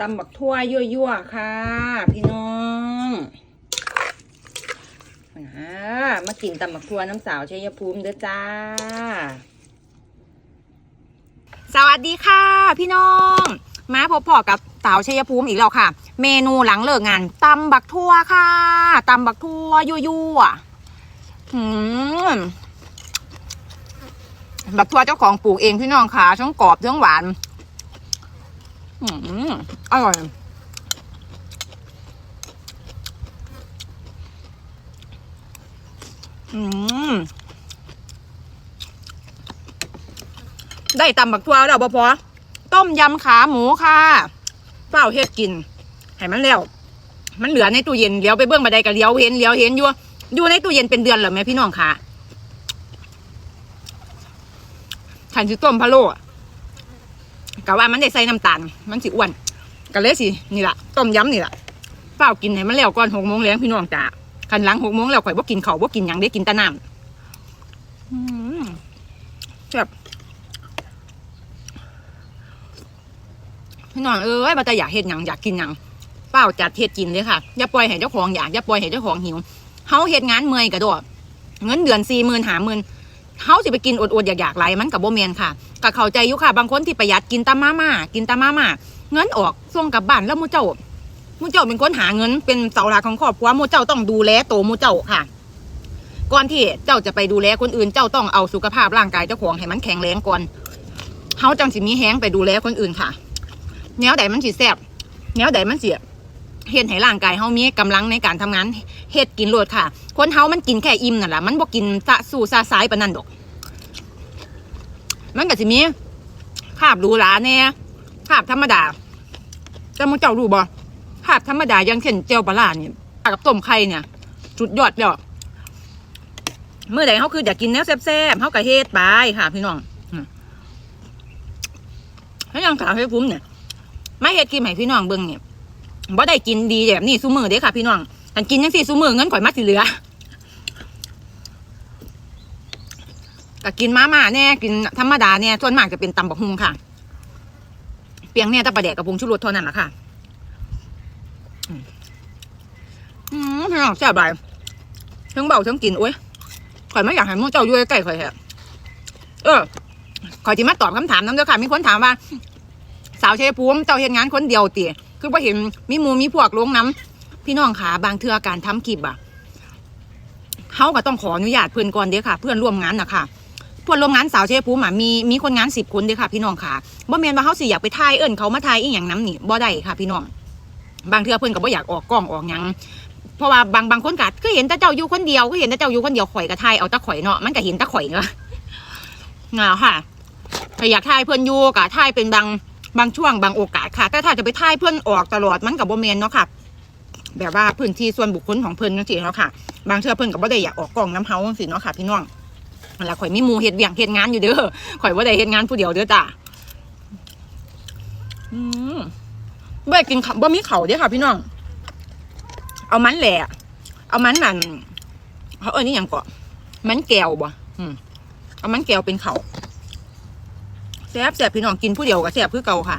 ตำบักทั่วยั่วๆค่ะ พี่น้องมากินตำบักทั่วน้ำสาวชัยภูมิเด้อจ้า สวัสดีค่ะ พี่น้อง มาพบพอกับสาวชัยภูมิอีกแล้วค่ะ เมนูหลังเลิกงานตำบักทั่วค่ะตำบักทั่วยั่วๆหืมบักทั่วเจ้าของปลูกเองพี่น้องค่ะทั้งกรอบทั้งหวาน อร่อย อืม ได้ตำบักทัวแล้วบ่พอต้มยำขาหมูค่ะเปล่าเฮ็ดกิน ให้มันแล้ว มันเหลือในตู้เย็นเลี้ยวไปเบื้องบันไดก็เลี้ยวเห็นเลี้ยวเห็นอยู่อยู่ในตู้เย็นเป็นเดือนเหรอแม่พี่น้องค่ะขันสิต้มพะโล้ กะว่ามันได้ใส่น้ำตาล มันสิอ้วนก็เลยสินี่ละต้มยำนี่ละเปล่ากินให้มันแล้วก่อนหกโมงแรงพี่น้องจ้าขันหลังหกโมงแล้วข่อยบ่กินข้าวบ่กินหยังได้กินแต่น้ำอืมแซ่บพี่น้องเอ้ยบัตอยากเฮ็ดหยังอยากกินหยังเปล่าจัดเฮ็ดกินเลยค่ะอย่าปล่อยให้เจ้าของอยากอย่าปล่อยให้เจ้าของหิวเฮาเฮ็ดงานเมื่อยกระโดดเงินเดือนสี่หมื่นหาหมื่น เฮาสิไปกินอดๆอยากๆไรมันกับโบ่แมนค่ะก็เข้าใจอยู่ค่ะ บางคนที่ประหยัดกินตามาม่ากินตามาม่าเงินออกส่งกลับบ้านแล้วมูเจ้ามูเจ้าเป็นคนหาเงิน เป็นเสาหลักของครอบครัวมูเจ้าต้องดูแลโตมูเจ้าค่ะ ก่อนที่เจ้าจะไปดูแลคนอื่นเจ้าต้องเอาสุขภาพร่างกายเจ้าของให้มันแข็งแรงก่อนเฮาจังสิมีแฮงไปดูแลคนอื่นค่ะแนวใดมันสิแซ่บแนวใดมันเสิ เฮ็ดให้ร่างกายเฮามีกำลังในการทำงานเฮ็ดกินโลดค่ะ คนเฮามันกินแค่อิ่มนั่นแหละมันบ่กินสะสู่ซาสายปานนั้นดอก มันก็สิมีภาพหรูหราแน่ภาพธรรมดาแต่มึงเจ้ารู้บ่ภาพธรรมดาอย่างเช่นเจียวปลาร้าเนี่ยกับต้มไข่เนี่ยสุดยอดแล้วเมื่อใดเขาคืออยากกินแนวแซ่บๆเขาก็เฮ็ดไปค่ะ พี่น้องอืมแล้ยังสาวให้คุ้มเนี่ยไม่เฮ็ดกินให้พี่น้องเบิ่งเนี่ย บ่ได้กินดีแบบนี้ซุมือเด้ค่ะ พี่น้องอันกินยังสี่ซุมือเงินข่อยมาสิเหลือก็กินมาม่าแน่กินธรรมดาเนี่ยส่วนมากจะเป็นตำบักฮุงค่ะ เปียงเนี่ยตะประแดกกับผงชูรสเท่านั้นแหละค่ะอืมพี่น้องแซ่บหลายทั้งเบาทั้งกินโอ้ยข่อยไม่อยากให้หมูเจ้าอยู่ใกล้ข่อยแฮะเออข่อยจะมาตอบคำถามน้ำเด้อค่ะ มีคนถามว่า สาวเชยภูมิเจ้าเห็นงานคนเดียวตี คือว่าเห็นมีหมูมีพวกลงน้ำพี่น้องขาบางเทือการทำคลิปอะเขาก็ต้องขออนุญาตเพื่อนก่อนเด้อค่ะ เพื่อนร่วมงานนะค่ะเพื่อนร่วมงานสาวเชยภูมิมีมีคนงานสิบคนเด้อค่ะ พี่น้องค่ะบ่แมนว่าเขาสิอยากไปทายเอิ้นเขามาทายอีหยังน้ำนี่บ่ได้ค่ะ พี่น้องบางเทือเพิ่อนก็บ่อยากออกกล้องออกยังเพราะว่าบางบางคนก็ก็เห็นแต่เจ้าอยู่คนเดียวก็เห็นแต่เจ้าอยู่คนเดียวข่อยก็ทายเอาตะข่อยเนาะมันก็เห็นตะข่อยเนาะงาค่ะถ้าอยากทายเพิ่อนอยู่ก็ทายเป็นบาง บางช่วงบางโอกาสค่ะ แต่ถ้าจะไปทายเพิ่อนออกตลอดมันก็บ่แม่นเนาะค่ะแบบว่าพื้นที่ส่วนบุคคลของเพิ่นจังซี่เนาะค่ะ บางเทื่อเพิ่นก็บ่ได้อยากออกกล้องน้ำเฮาจังศีเนาะค่ะพี่น้องนั่นล่ะข่อยมีหมูเฮ็ดเวียงเฮ็ดงานอยู่เด้อข่อยบ่ได้เฮ็ดงานผู้เดียวเด้อจ้าอืมบ่ได้กินข้าวบ่มีข้าวเด้อค่ะ พี่น้อง เอามันแหละ เอามันนั่นเขาเอ้ยนี่หยังก่อมันแก้วบ่อืมเอามันแก้วเป็นเขาว แซ่บแซ่บพี่น้องกินผู้เดียวก็แซ่บคือเก่าค่ะ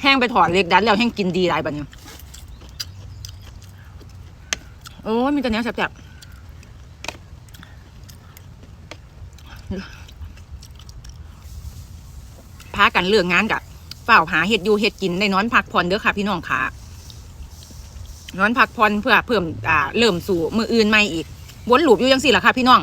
แห้งไปถอดเล็กดันแล้วแห้งกินดีหลายบันี้โอ้ยมีแต่เนี้ยแซ่บๆพากันเลือกงานกับเปล่าหาเห็ดอยู่เห็ดกินได้นอนพักผ่อนเด้อค่ะ พี่น้องค่ะนอนพักผ่อนเพื่อเพิ่มอ่าเริ่มสู่มืออื่นใหม่อีกวนหลูบอยู่ยังสี่ละค่ะ พี่น้อง